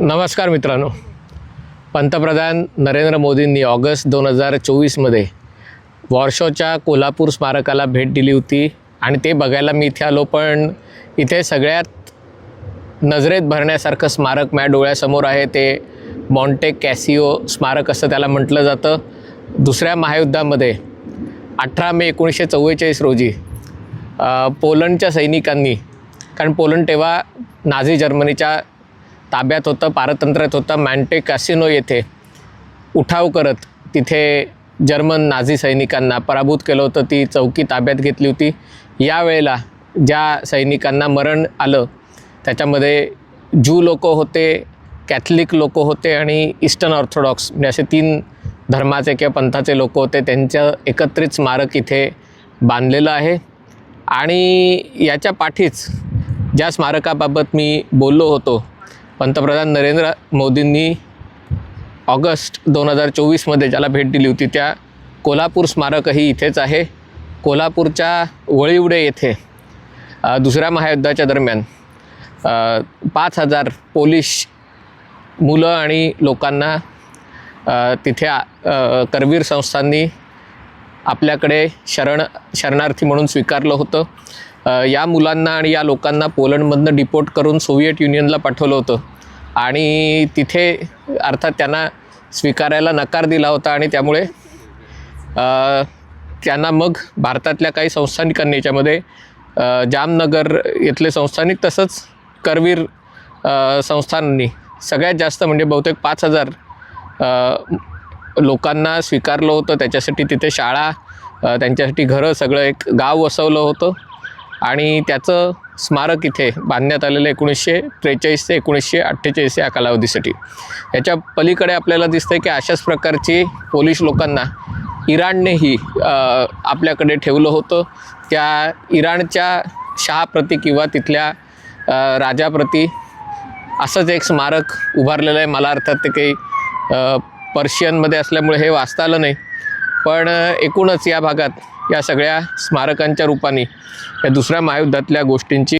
नमस्कार मित्रांनो. पंतप्रधान नरेंद्र मोदींनी ऑगस्ट दोन हजार चोवीसमध्ये वॉर्शोच्या कोल्हापूर स्मारकाला भेट दिली होती आणि ते बघायला मी इथे आलो पण इथे सगळ्यात नजरेत भरण्यासारखं स्मारक माझ्या डोळ्यासमोर आहे. ते मॉन्टे कॅसिओ स्मारक असं त्याला म्हटलं जातं. दुसऱ्या महायुद्धामध्ये अठरा मे एकोणीसशे चव्वेचाळीस रोजी पोलंडच्या सैनिकांनी कारण पोलंड तेव्हा नाझी जर्मनीच्या ताब्यात होतं पारतंत्र्यात होतं. मॅन्टे कॅसिनो येथे उठाव करत तिथे जर्मन नाझी सैनिकांना पराभूत केलं होतं. ती चौकी ताब्यात घेतली होती. यावेळेला ज्या सैनिकांना मरण आलं त्याच्यामध्ये जू लोक होते कॅथलिक लोक होते आणि ईस्टर्न ऑर्थोडॉक्स म्हणजे असे तीन धर्माचे किंवा पंथाचे लोक होते. त्यांचं एकत्रित स्मारक इथे बांधलेलं आहे. आणि याच्या पाठीच ज्या स्मारकाबाबत मी बोललो होतो पंतप्रधान नरेंद्र मोदींनी ऑगस्ट दोन हजार चोवीसमध्ये ज्याला भेट दिली होती त्या कोल्हापूर स्मारकही इथेच आहे. कोल्हापूरच्या वळीवडे येथे दुसऱ्या महायुद्धाच्या दरम्यान पाच हजार पोलिश मुलं आणि लोकांना तिथे करवीर संस्थांनी आपल्याकडे शरण शरणार्थी म्हणून स्वीकारलं होतं. या मुलांना आणि या लोकांना पोलंडमधनं डिपोर्ट करून सोव्हिएट युनियनला पाठवलं होतं. आणि तिथे अर्थात त्यांना स्वीकारायला नकार दिला होता आणि त्यामुळे त्यांना मग भारतातल्या काही संस्थानिकांनी याच्यामध्ये जामनगर येथले संस्थानिक तसंच करवीर संस्थांनी सगळ्यात जास्त म्हणजे बहुतेक पाच हजार लोकांना स्वीकारलं होतं त्याच्यासाठी तिथे शाळा त्यांच्यासाठी घरं सगळं एक गाव वसवलं होतं. आणि त्याचं स्मारक इथे बांधण्यात आलेलं एकोणीसशे त्रेचाळीस ते एकोणीसशे अठ्ठेचाळीस या कालावधीसाठी. याच्या पलीकडे आपल्याला दिसतंय की अशाच प्रकारची पोलिश लोकांना इराणनेही आपल्याकडे ठेवलं होतं. त्या इराणच्या शहाप्रती किंवा तिथल्या राजाप्रती असंच एक स्मारक उभारलेलं आहे. मला अर्थात ते काही पर्शियनमध्ये असल्यामुळे हे वाचता आलं नाही. पण एकूणच या भागात या सगळ्या स्मारकांच्या रूपाने या दुसऱ्या महायुद्धातल्या गोष्टींची